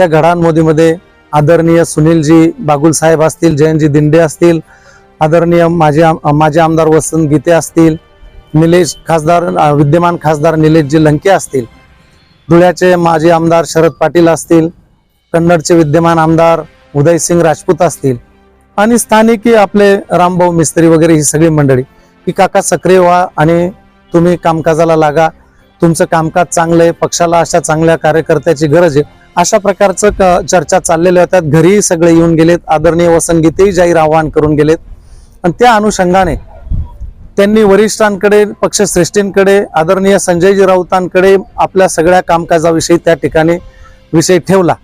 त्या घडामोडीमध्ये आदरणीय सुनीलजी बागुल साहेब असतील जयंतजी दिंडे असतील आदरणीय माजी आम- माजी आमदार वसंत गीते असतील निलेश खासदार विद्यमान खासदार निलेशजी लंके असतील धुळ्याचे माजी आमदार शरद पाटील असतील कन्नडचे विद्यमान आमदार उदयसिंग राजपूत असतील आणि स्थानिक आपले रामभाऊ मिस्त्री वगैरे ही सगळी मंडळी. की काका सक्रिय व्हा आणि तुम्ही कामकाजाला लागा. तुमचं कामकाज चांगलं आहे पक्षाला अशा चांगल्या कार्यकर्त्याची गरज आहे. अशा प्रकारचं क- चर्चा चाललेल्या होत्या. घरीही सगळे येऊन गेलेत. आदरणीय वसंत जाहीर आवाहन करून गेलेत. आणि त्या अनुषंगाने त्यांनी वरिष्ठांकडे पक्षश्रेष्ठींकडे आदरणीय संजयजी राऊतांकडे आपल्या सगळ्या कामकाजाविषयी त्या ठिकाणी विषय ठेवला.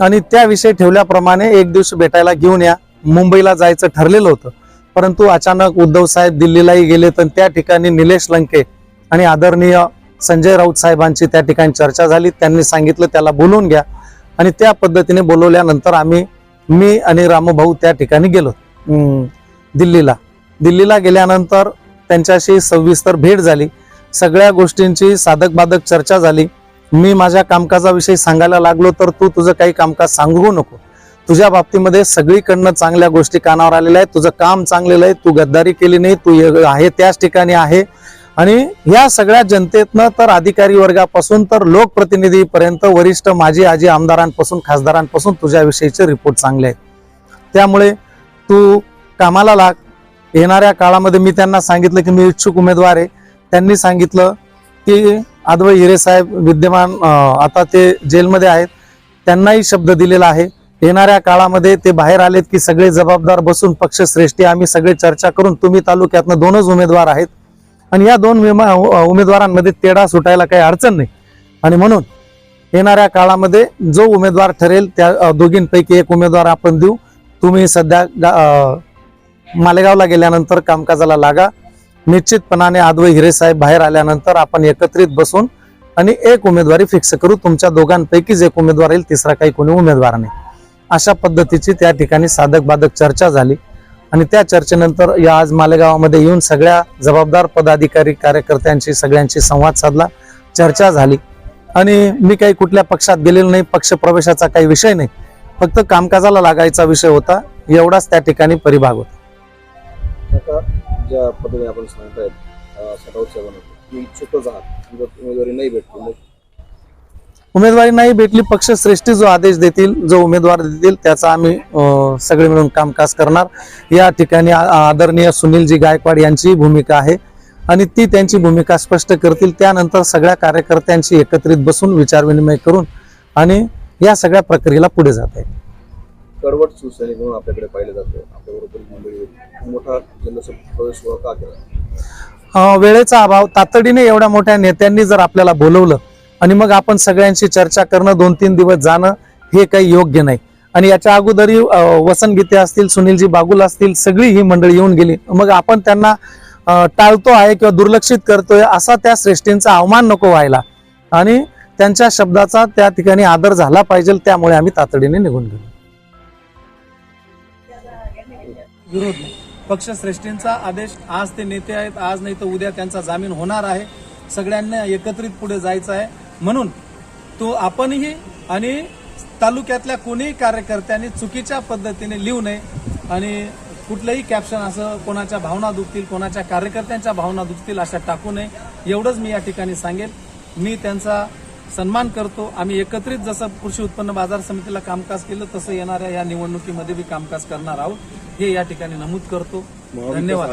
आणि त्या विषय ठेवल्याप्रमाणे एक दिवशी भेटायला घेऊन या. मुंबईला जायचं ठरलेलं होतं. परंतु अचानक उद्धव साहेब दिल्लीलाही गेले तर त्या ठिकाणी निलेश लंके आणि आदरणीय संजय राऊत साहेबांची त्या ठिकाणी चर्चा झाली. त्यांनी सांगितलं त्याला बोलवून घ्या. आणि त्या पद्धतीने बोलवल्यानंतर आम्ही मी आणि रामभाऊ त्या ठिकाणी गेलो दिल्लीला. दिल्लीला गेल्यानंतर त्यांच्याशी सविस्तर भेट झाली. सगळ्या गोष्टींची साधक बाधक चर्चा झाली. मी माझ्या कामकाजाविषयी सांगायला लागलो तर तू तुझं काही कामकाज सांगू नको. तुझ्या बाबतीमध्ये सगळीकडनं चांगल्या गोष्टी कानावर आलेल्या आहेत. तुझं काम चांगलेलं आहे. तू गद्दारी केली नाही. तू आहे त्याच ठिकाणी आहे. आणि ह्या सगळ्या जनतेतनं तर अधिकारी वर्गापासून तर लोकप्रतिनिधीपर्यंत वरिष्ठ माजी आजी आमदारांपासून खासदारांपासून तुझ्याविषयीचे रिपोर्ट चांगले आहेत. त्यामुळे तू कामाला लाग. येणाऱ्या काळामध्ये मी त्यांना सांगितलं की मी इच्छुक उमेदवार आहे. त्यांनी सांगितलं की आदव हिरे साहेब विद्यमान आता ते जेलमध्ये आहेत. त्यांनाही शब्द दिलेला आहे. येणाऱ्या काळामध्ये ते बाहेर आलेत की सगळे जबाबदार बसून पक्षश्रेष्ठी आम्ही सगळे चर्चा करून तुम्ही तालुक्यातनं दोनच उमेदवार आहेत. आणि या दोन विमा- उमेदवारांमध्ये तेढा सुटायला काही अडचण नाही. आणि म्हणून येणाऱ्या काळामध्ये जो उमेदवार ठरेल त्या दोघींपैकी एक उमेदवार आपण देऊ. तुम्ही सध्या गा- मालेगावला गेल्यानंतर कामकाजाला लागा. निश्चितपणाने आदव हिरे साहेब बाहेर आल्यानंतर आपण एकत्रित बसून आणि एक उमेदवारी फिक्स करू. तुमच्या दोघांपैकीच एक उमेदवार येईल तिसरा काही कोणी उमेदवार नाही. अशा पद्धतीची त्या ठिकाणी साधक बाधक चर्चा झाली. आणि त्या चर्चेनंतर या आज मालेगावामध्ये येऊन सगळ्या जबाबदार पदाधिकारी कार्यकर्त्यांशी सगळ्यांशी संवाद साधला चर्चा झाली. आणि मी काही कुठल्या पक्षात गेलेलो नाही पक्ष प्रवेशाचा काही विषय नाही. फक्त कामकाजाला लागायचा विषय होता एवढाच त्या ठिकाणी परिभाग होता. ज्या पद्धतीने आपण सांगतायत इच्छुकच आहात जर उमेदवारी नाही भेटली. मग उमेदवारी नाही भेटली पक्षश्रेष्ठी जो आदेश देतील जो उमेदवार देतील त्याचा आम्ही सगळे मिळून कामकाज करणार. या ठिकाणी आदरणीय सुनीलजी गायकवाड यांची भूमिका आहे आणि ती त्यांची भूमिका स्पष्ट करतील. त्यानंतर सगळ्या कार्यकर्त्यांशी एकत्रित बसून विचारविनिमय करून आणि या सगळ्या प्रक्रियेला पुढे जात आहे. कडवट शिवसैनिक म्हणून आपल्याकडे पाहिलं जातं. आपल्याबरोबर. मोठा प्रवेश वेळेचा अभाव तातडीने एवढ्या मोठ्या नेत्यांनी जर आपल्याला बोलवलं आणि मग आपण सगळ्यांशी चर्चा करणं दोन तीन दिवस जाणं हे काही योग्य नाही. आणि याच्या अगोदरही अं, वसंत गीते असतील सुनीलजी बागुल असतील सगळी ही मंडळी येऊन गेली. मग आपण त्यांना टाळतो आहे किंवा दुर्लक्षित करतोय असा त्या श्रेष्ठींचा अवमान नको व्हायला. आणि त्यांच्या शब्दाचा त्या ठिकाणी आदर झाला पाहिजे त्यामुळे आम्ही तातडीने निघून गेलो. विरोध पक्ष पक्षश्रेष्ठींचा आदेश आज ते नेते आहेत आज नाही तर उद्या त्यांचा जामीन होणार आहे. सगळ्यांना एकत्रित पुढे जायचं आहे. म्हणून तो आपणही आणि तालुक्यातल्या कोणीही कार्यकर्त्यांनी चुकीच्या पद्धतीने लिहू नये आणि कुठलंही कॅप्शन असं कोणाच्या भावना दुखतील कोणाच्या कार्यकर्त्यांच्या भावना दुखतील अशा टाकू नये. एवढंच मी या ठिकाणी सांगेल. मी त्यांचा सन्मान करतो. आम्ही एकत्रित जसं कृषी उत्पन्न बाजार समितीला कामकाज केलं तसं येणाऱ्या या निवडणुकीमध्ये बी कामकाज करणार आहोत. हे या ठिकाणी नमूद करतो. धन्यवाद.